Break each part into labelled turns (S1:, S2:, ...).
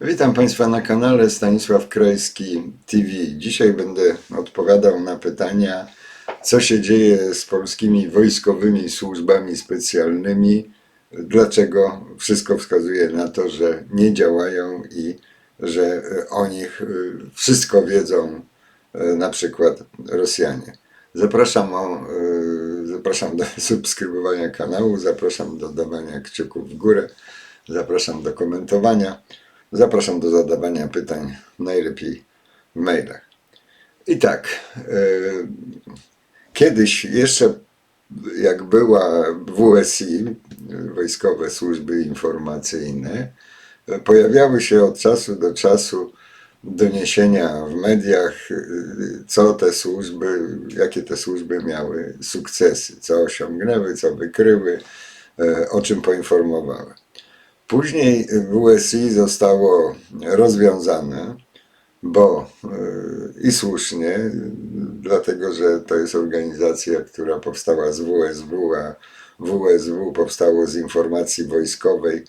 S1: Witam Państwa na kanale Stanisław Krajski TV. Dzisiaj będę odpowiadał na pytania, co się dzieje z polskimi wojskowymi służbami specjalnymi, dlaczego wszystko wskazuje na to, że nie działają i że o nich e, wszystko wiedzą e, na przykład Rosjanie. Zapraszam, o, e, zapraszam do subskrybowania kanału, zapraszam do dawania kciuków w górę, zapraszam do komentowania. Zapraszam do zadawania pytań, najlepiej w mailach. I tak, e, kiedyś jeszcze jak była WSI, Wojskowe Służby Informacyjne, pojawiały się od czasu do czasu doniesienia w mediach, e, co te służby, jakie te służby miały sukcesy, co osiągnęły, co wykryły, e, o czym poinformowały. Później WSI zostało rozwiązane, bo yy, i słusznie, dlatego że to jest organizacja, która powstała z WSW, a WSW powstało z informacji wojskowej,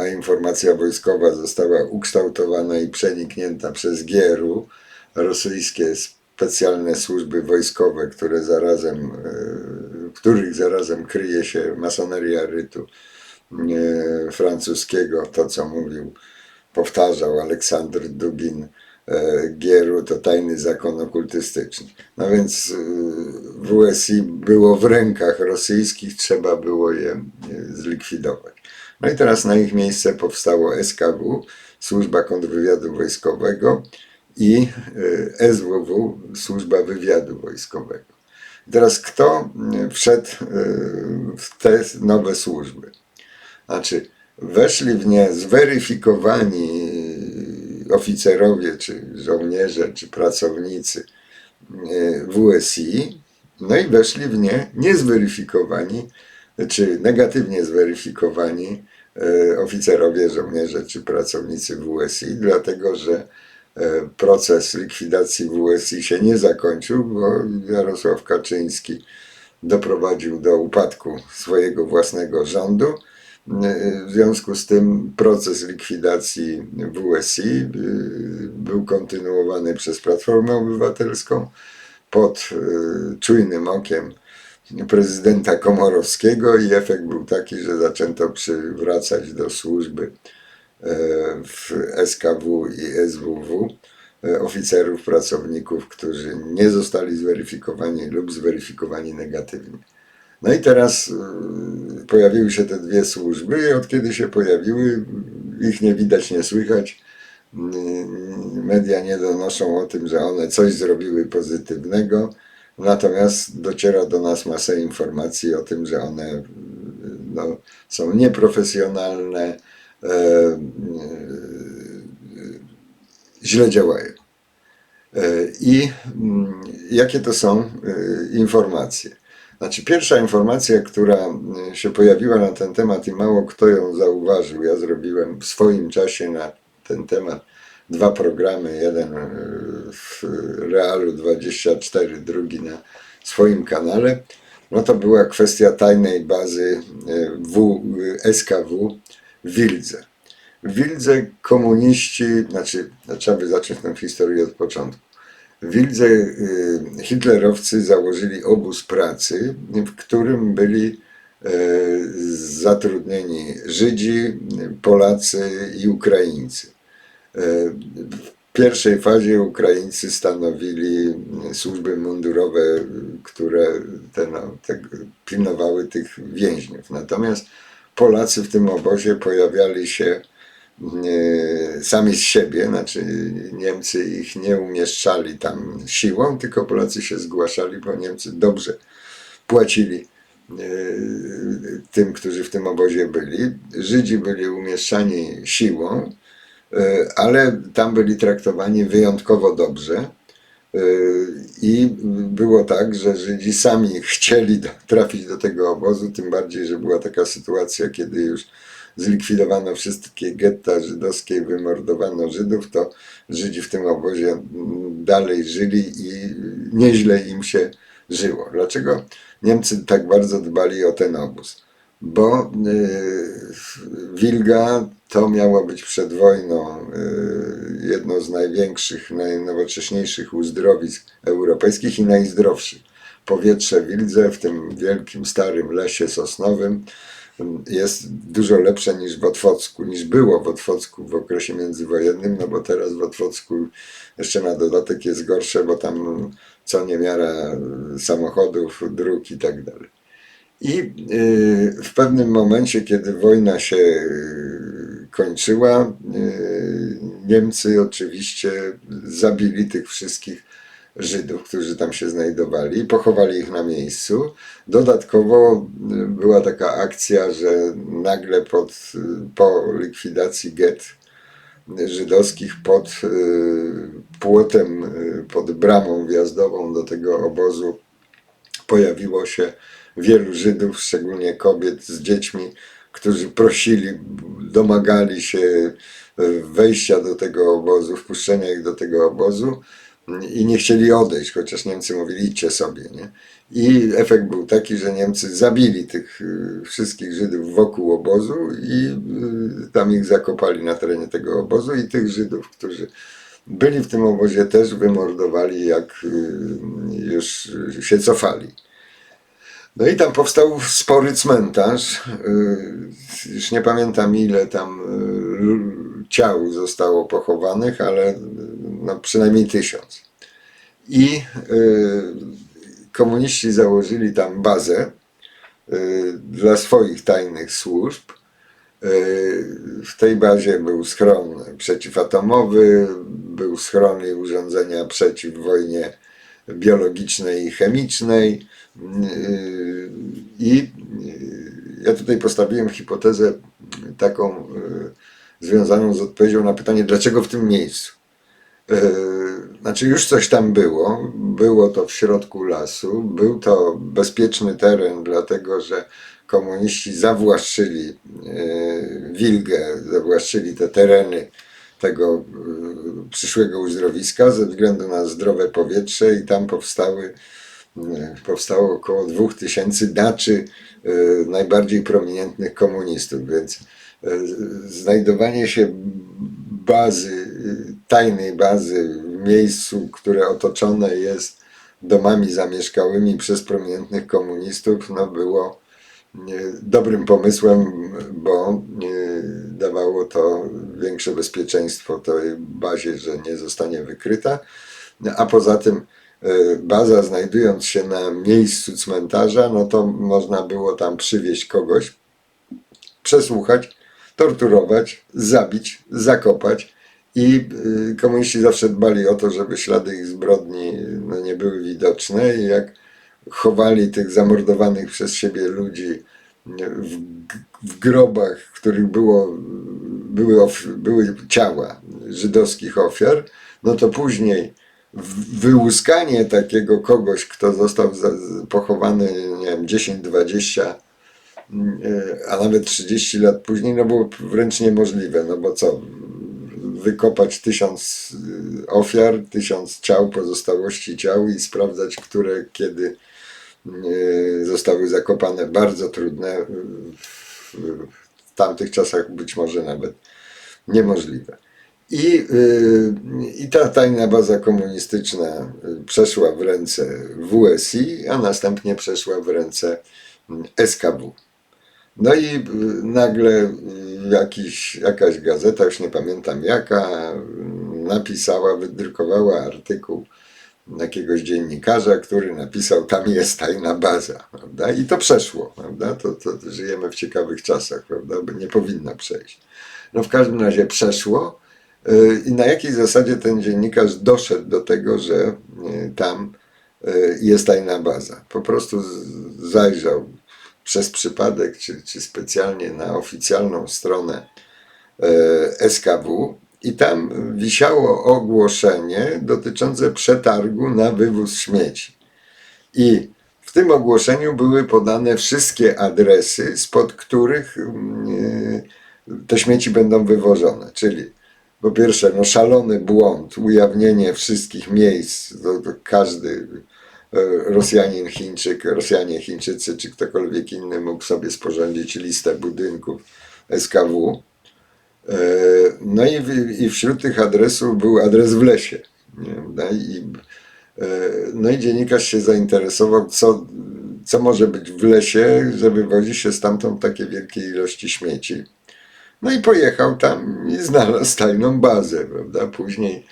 S1: a informacja wojskowa została ukształtowana i przeniknięta przez GRU, rosyjskie specjalne służby wojskowe, które zarazem, w których zarazem kryje się masoneria rytu. e, francuskiego, to co mówił, powtarzał Aleksander Dugin e, Gieru, to tajny zakon okultystyczny. No więc e, WSI było w rękach rosyjskich, trzeba było je e, zlikwidować. No i teraz na ich miejsce powstało SKW, Służba Kontrwywiadu Wojskowego i SWW, Służba Wywiadu Wojskowego. Teraz kto wszedł w te nowe służby? Znaczy, weszli w nie zweryfikowani oficerowie, czy żołnierze, czy pracownicy e, WSI, no i weszli w nie niezweryfikowani, czy negatywnie zweryfikowani e, oficerowie, żołnierze, czy pracownicy WSI, dlatego że e, proces likwidacji WSI się nie zakończył, bo Jarosław Kaczyński doprowadził do upadku swojego własnego rządu. W związku z tym proces likwidacji WSI y, był kontynuowany przez Platformę Obywatelską pod y, czujnym okiem prezydenta Komorowskiego i efekt był taki, że zaczęto przywracać do służby e, w SKW i SWW e, oficerów, pracowników, którzy nie zostali zweryfikowani lub zweryfikowani negatywnie. No i teraz y, pojawiły się te dwie służby i od kiedy się pojawiły, ich nie widać, nie słychać. Y, Media nie donoszą o tym, że one coś zrobiły pozytywnego, natomiast dociera do nas masa informacji o tym, że one y, no, są nieprofesjonalne, e, e, źle działają. E, I mm, jakie to są e, informacje? Znaczy, pierwsza informacja, która y, się pojawiła na ten temat i mało kto ją zauważył, ja zrobiłem w swoim czasie na ten temat dwa programy, jeden y, w Realu 24, drugi na swoim kanale, no to była kwestia tajnej bazy y, w, SKW w Wildze. W Wildze komuniści, znaczy trzeba by zacząć tę historię od początku. Wildze y, hitlerowcy założyli obóz pracy, w którym byli e, zatrudnieni Żydzi, Polacy i Ukraińcy. E, W pierwszej fazie Ukraińcy stanowili służby mundurowe, które te, no, te, pilnowały tych więźniów. Natomiast Polacy w tym obozie pojawiali się sami z siebie, znaczy Niemcy ich nie umieszczali tam siłą, tylko Polacy się zgłaszali, bo Niemcy dobrze płacili e, tym, którzy w tym obozie byli. Żydzi byli umieszczani siłą, e, ale tam byli traktowani wyjątkowo dobrze. E, I było tak, że Żydzi sami chcieli trafić do tego obozu, tym bardziej, że była taka sytuacja, kiedy już zlikwidowano wszystkie getta żydowskie wymordowano Żydów, to Żydzi w tym obozie dalej żyli i nieźle im się żyło. Dlaczego Niemcy tak bardzo dbali o ten obóz? bo y, Wilga to miało być przed wojną y, jedno z największych, najnowocześniejszych uzdrowisk europejskich i najzdrowszych. Powietrze Wildze, w tym wielkim, starym lesie sosnowym, jest dużo lepsze niż w Otwocku, niż było w Otwocku w okresie międzywojennym, no bo teraz w Otwocku jeszcze na dodatek jest gorsze, bo tam co niemiara samochodów, dróg i tak dalej. I y, w pewnym momencie, kiedy wojna się y, kończyła, y, Niemcy oczywiście zabili tych wszystkich Żydów, którzy tam się znajdowali, pochowali ich na miejscu. Dodatkowo y, była taka akcja, że nagle pod, y, po likwidacji get żydowskich pod y, płotem, pod bramą wjazdową do tego obozu pojawiło się wielu Żydów, szczególnie kobiet z dziećmi, którzy prosili, domagali się wejścia do tego obozu, wpuszczenia ich do tego obozu i nie chcieli odejść, chociaż Niemcy mówili idźcie sobie. Nie? I efekt był taki, że Niemcy zabili tych y, wszystkich Żydów wokół obozu i y, tam ich zakopali na terenie tego obozu i tych Żydów, którzy byli w tym obozie też wymordowali, jak y, już się cofali. No i tam powstał spory cmentarz. y, Już nie pamiętam ile tam y, ciał zostało pochowanych, ale y, no przynajmniej tysiąc. I komuniści założyli tam bazę dla swoich tajnych służb. W tej bazie był schron przeciwatomowy, był schron i urządzenia przeciw wojnie biologicznej i chemicznej. I yy, ja tutaj postawiłem hipotezę taką yy, związaną z odpowiedzią na pytanie, dlaczego w tym miejscu. Yy, Znaczy, już coś tam było. Było to w środku lasu. Był to bezpieczny teren, dlatego że komuniści zawłaszczyli Wilgę, zawłaszczyli te tereny tego przyszłego uzdrowiska ze względu na zdrowe powietrze i tam powstały nie, powstało około 2000 daczy e, najbardziej prominentnych komunistów, więc e, znajdowanie się bazy, e, tajnej bazy w miejscu, które otoczone jest domami zamieszkałymi przez prominentnych komunistów, no było dobrym pomysłem, bo nie, dawało to większe bezpieczeństwo tej bazie, że nie zostanie wykryta. A poza tym e, baza znajdując się na miejscu cmentarza, no to można było tam przywieźć kogoś, przesłuchać, torturować, zabić, zakopać. I y, komuniści zawsze dbali o to, żeby ślady ich zbrodni no, nie były widoczne. I jak chowali tych zamordowanych przez siebie ludzi w, w grobach, w których było, były, of, były ciała żydowskich ofiar, no to później wyłuskanie takiego kogoś, kto został pochowany, nie wiem, 10-20, e, a nawet 30 lat później, no było wręcz niemożliwe, no bo co, wykopać tysiąc y, ofiar, tysiąc ciał, pozostałości ciał i sprawdzać, które kiedy zostały zakopane, bardzo trudne, y, w, tamtych czasach być może nawet niemożliwe. I, y, I ta tajna baza komunistyczna y, przeszła w ręce WSI, a następnie przeszła w ręce SKW. No i y, nagle y, jakiś, jakaś gazeta, już nie pamiętam jaka, y, napisała, wydrukowała artykuł jakiegoś dziennikarza, który napisał, tam jest tajna baza, prawda? I to przeszło, prawda? To, to, to żyjemy w ciekawych czasach, prawda? Bo nie powinno przejść. No w każdym razie przeszło y, i na jakiej zasadzie ten dziennikarz doszedł do tego, że y, tam y, jest tajna baza. Po prostu zajrzał przez przypadek, czy, czy specjalnie na oficjalną stronę SKW i tam wisiało ogłoszenie dotyczące przetargu na wywóz śmieci. I w tym ogłoszeniu były podane wszystkie adresy, spod których mm, te śmieci będą wywożone. Czyli po pierwsze, no szalony błąd, ujawnienie wszystkich miejsc, to, to każdy Rosjanin, Chińczyk, Rosjanie, Chińczycy czy ktokolwiek inny mógł sobie sporządzić listę budynków SKW. E, No i, i wśród tych adresów był adres w lesie. No, i, e, no i dziennikarz się zainteresował, co, co może być w lesie, że wywozi się stamtąd takie wielkie ilości śmieci. No i pojechał tam i znalazł tajną bazę, prawda? Później,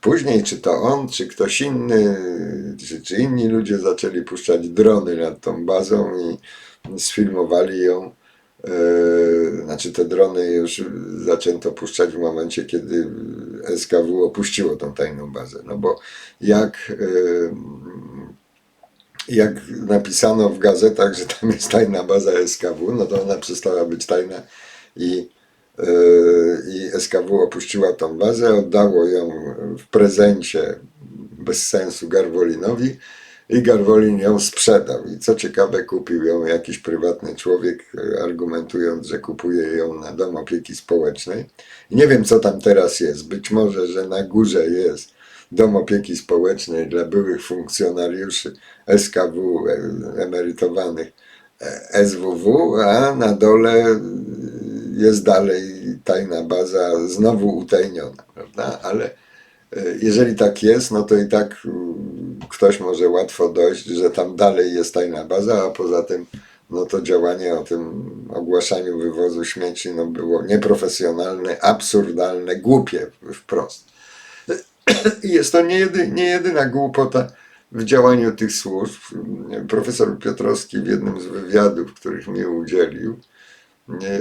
S1: później czy to on, czy ktoś inny, czy, czy inni ludzie zaczęli puszczać drony nad tą bazą i sfilmowali ją. E, Znaczy te drony już zaczęto puszczać w momencie, kiedy SKW opuściło tą tajną bazę. No bo jak, e, jak napisano w gazetach, że tam jest tajna baza SKW, no to ona przestała być tajna i, e, i SKW opuściła tą bazę, oddało ją w prezencie bez sensu Garwolinowi i Garwolin ją sprzedał. I co ciekawe, kupił ją jakiś prywatny człowiek, argumentując, że kupuje ją na dom opieki społecznej. Nie wiem, co tam teraz jest. Być może, że na górze jest dom opieki społecznej dla byłych funkcjonariuszy SKW, emerytowanych e, SWW, a na dole jest dalej tajna baza, znowu utajniona, prawda? Ale e, jeżeli tak jest, no to i tak ktoś może łatwo dojść, że tam dalej jest tajna baza, a poza tym no to działanie o tym ogłaszaniu wywozu śmieci no było nieprofesjonalne, absurdalne, głupie wprost. Jest to nie, jedy, nie jedyna głupota w działaniu tych służb. Profesor Piotrowski w jednym z wywiadów, których mi udzielił,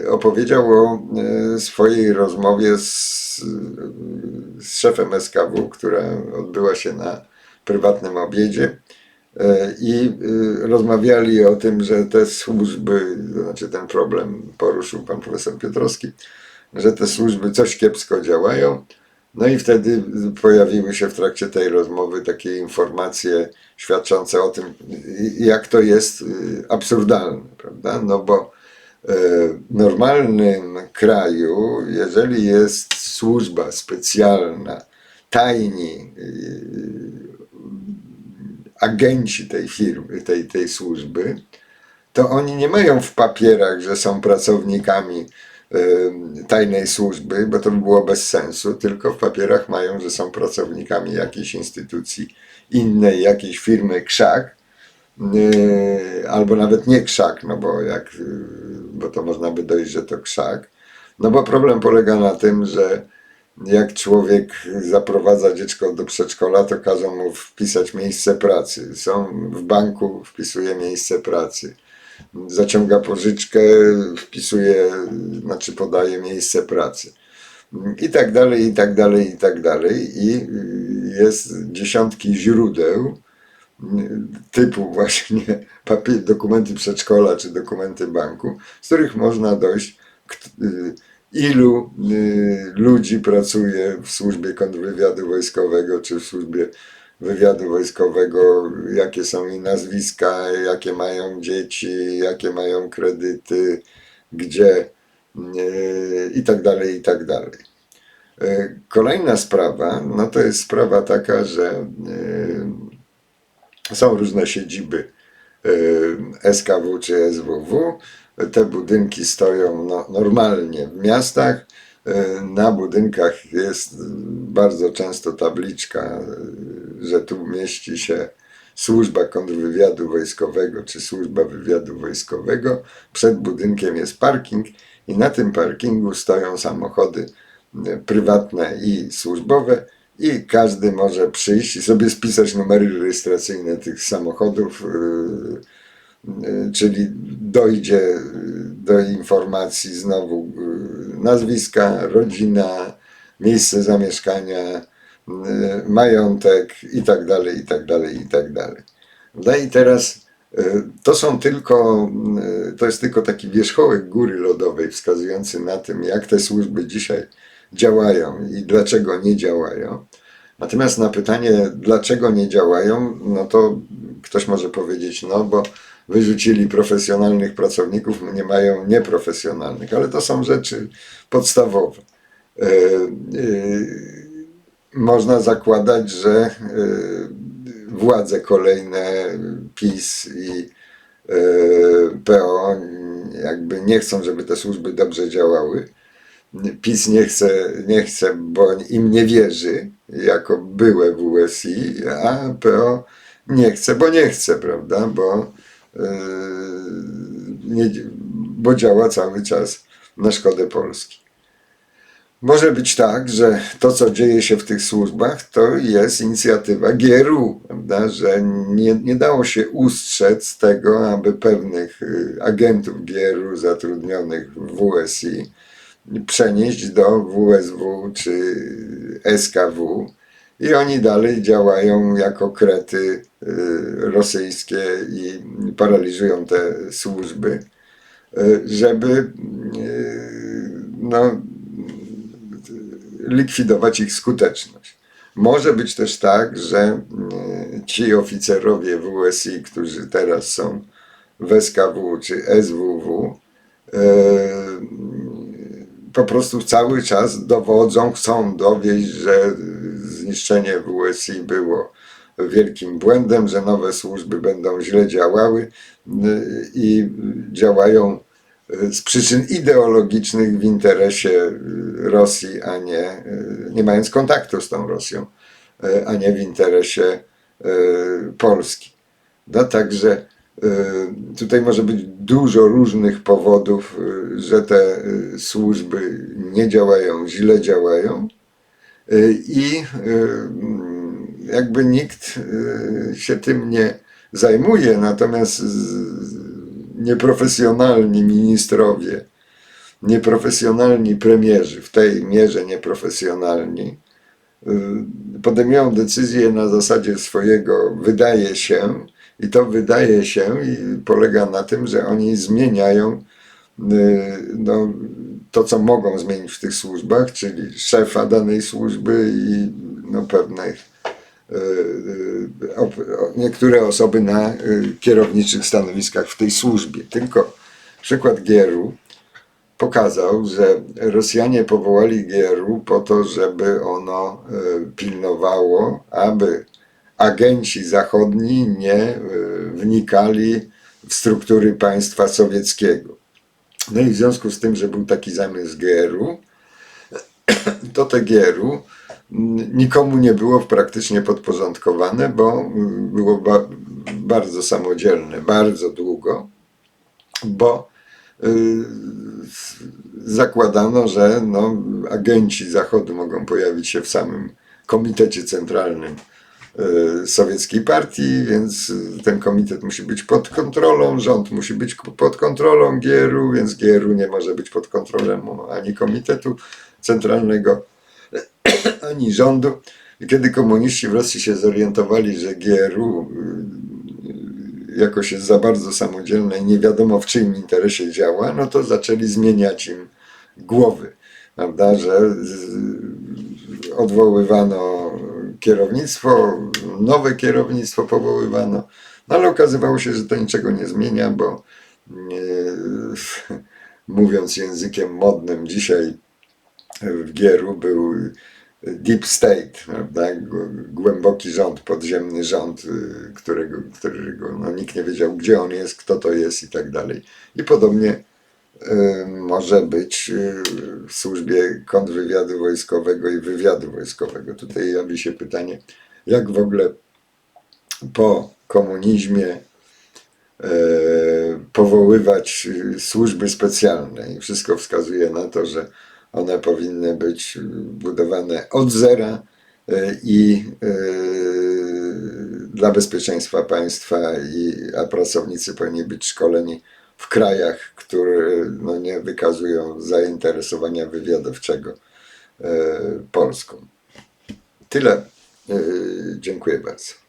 S1: opowiedział o e, swojej rozmowie z, z szefem SKW, która odbyła się na prywatnym obiedzie. E, I e, rozmawiali o tym, że te służby, to znaczy ten problem poruszył pan profesor Piotrowski, że te służby coś kiepsko działają. No i wtedy pojawiły się w trakcie tej rozmowy takie informacje świadczące o tym, jak to jest y, absurdalne, prawda? No bo e, w normalnym kraju, jeżeli jest służba specjalna, tajni agenci tej firmy, tej, tej służby, to oni nie mają w papierach, że są pracownikami tajnej służby, bo to by było bez sensu, tylko w papierach mają, że są pracownikami jakiejś instytucji innej, jakiejś firmy krzak, yy, albo nawet nie krzak, no bo jak, yy, bo to można by dojść, że to krzak. No bo problem polega na tym, że jak człowiek zaprowadza dziecko do przedszkola, to każą mu wpisać miejsce pracy. Są w banku, wpisuje miejsce pracy. Zaciąga pożyczkę, wpisuje, znaczy podaje miejsce pracy. I tak dalej, i tak dalej, i tak dalej. I jest dziesiątki źródeł typu właśnie papier, dokumenty przedszkola czy dokumenty banku, z których można dojść, ilu y, ludzi pracuje w służbie kontrwywiadu wojskowego czy w służbie wywiadu wojskowego, jakie są ich nazwiska, jakie mają dzieci, jakie mają kredyty, gdzie y, i tak dalej, i tak dalej. Y, Kolejna sprawa, no to jest sprawa taka, że y, są różne siedziby y, SKW czy SWW. Te budynki stoją no, normalnie w miastach. Y, Na budynkach jest bardzo często tabliczka, y, że tu mieści się służba kontrwywiadu wojskowego czy służba wywiadu wojskowego. Przed budynkiem jest parking i na tym parkingu stoją samochody prywatne i służbowe i każdy może przyjść i sobie spisać numery rejestracyjne tych samochodów, y, y, czyli dojdzie y, do informacji znowu y, nazwiska, rodzina, miejsce zamieszkania, y, majątek i tak dalej, i tak dalej, i tak dalej. No i teraz y, to są tylko, y, to jest tylko taki wierzchołek góry lodowej wskazujący na tym, jak te służby dzisiaj działają i dlaczego nie działają. Natomiast na pytanie, dlaczego nie działają, no to ktoś może powiedzieć, no bo wyrzucili profesjonalnych pracowników, nie mają nieprofesjonalnych, ale to są rzeczy podstawowe. E, e, Można zakładać, że e, władze kolejne PiS i PO jakby nie chcą, żeby te służby dobrze działały. PiS nie chce, nie chce, bo im nie wierzy, jako byłe WSI, a PO nie chce, bo nie chce, prawda? Bo, nie, bo działa cały czas na szkodę Polski. Może być tak, że to, co dzieje się w tych służbach, to jest inicjatywa GRU, prawda? że nie, nie dało się ustrzec tego, aby pewnych y, agentów GRU zatrudnionych w WSI przenieść do WSW czy SKW i oni dalej działają jako krety y, rosyjskie i paraliżują te służby, y, żeby y, no, likwidować ich skuteczność. Może być też tak, że ci oficerowie WSI, którzy teraz są w SKW czy SWW, po prostu cały czas dowodzą, chcą dowieść, że zniszczenie WSI było wielkim błędem, że nowe służby będą źle działały y, i działają y, z przyczyn ideologicznych w interesie y, Rosji, a nie, nie mając kontaktu z tą Rosją, a nie w interesie Polski. No, także tutaj może być dużo różnych powodów, że te służby nie działają, źle działają i jakby nikt się tym nie zajmuje, natomiast nieprofesjonalni ministrowie, nieprofesjonalni premierzy, w tej mierze nieprofesjonalni, podejmują decyzje na zasadzie swojego wydaje się, i to wydaje się i polega na tym, że oni zmieniają no, to, co mogą zmienić w tych służbach, czyli szefa danej służby i no, pewnych niektóre osoby na kierowniczych stanowiskach w tej służbie. Tylko przykład Gieru pokazał, że Rosjanie powołali Gieru po to, żeby ono pilnowało, aby agenci zachodni nie wnikali w struktury państwa sowieckiego. No i w związku z tym, że był taki zamysł Gieru, to te Gieru nikomu nie było praktycznie podporządkowane, bo było ba bardzo samodzielne, bardzo długo, bo y, zakładano, że no, agenci Zachodu mogą pojawić się w samym Komitecie Centralnym Sowieckiej Partii, więc ten komitet musi być pod kontrolą, rząd musi być pod kontrolą Gieru, więc Gieru nie może być pod kontrolą ani Komitetu Centralnego, ani rządu. Kiedy komuniści w Rosji się zorientowali, że GRU y, jakoś jest za bardzo samodzielne i nie wiadomo w czyim interesie działa, no to zaczęli zmieniać im głowy. Prawda, że odwoływano kierownictwo, nowe kierownictwo powoływano, no ale okazywało się, że to niczego nie zmienia, bo yy, mówiąc językiem modnym dzisiaj w Gieru był deep state, prawda? głęboki rząd, podziemny rząd, y, którego, którego no, nikt nie wiedział, gdzie on jest, kto to jest i tak dalej. I podobnie może być y, w służbie kontrwywiadu wojskowego i wywiadu wojskowego. Tutaj jawi się pytanie, jak w ogóle po komunizmie y, powoływać y, służby specjalne. I wszystko wskazuje na to, że one powinny być budowane od zera i dla bezpieczeństwa państwa, i, a pracownicy powinni być szkoleni w krajach, które no, nie wykazują zainteresowania wywiadowczego e, Polską. Tyle. Dziękuję bardzo.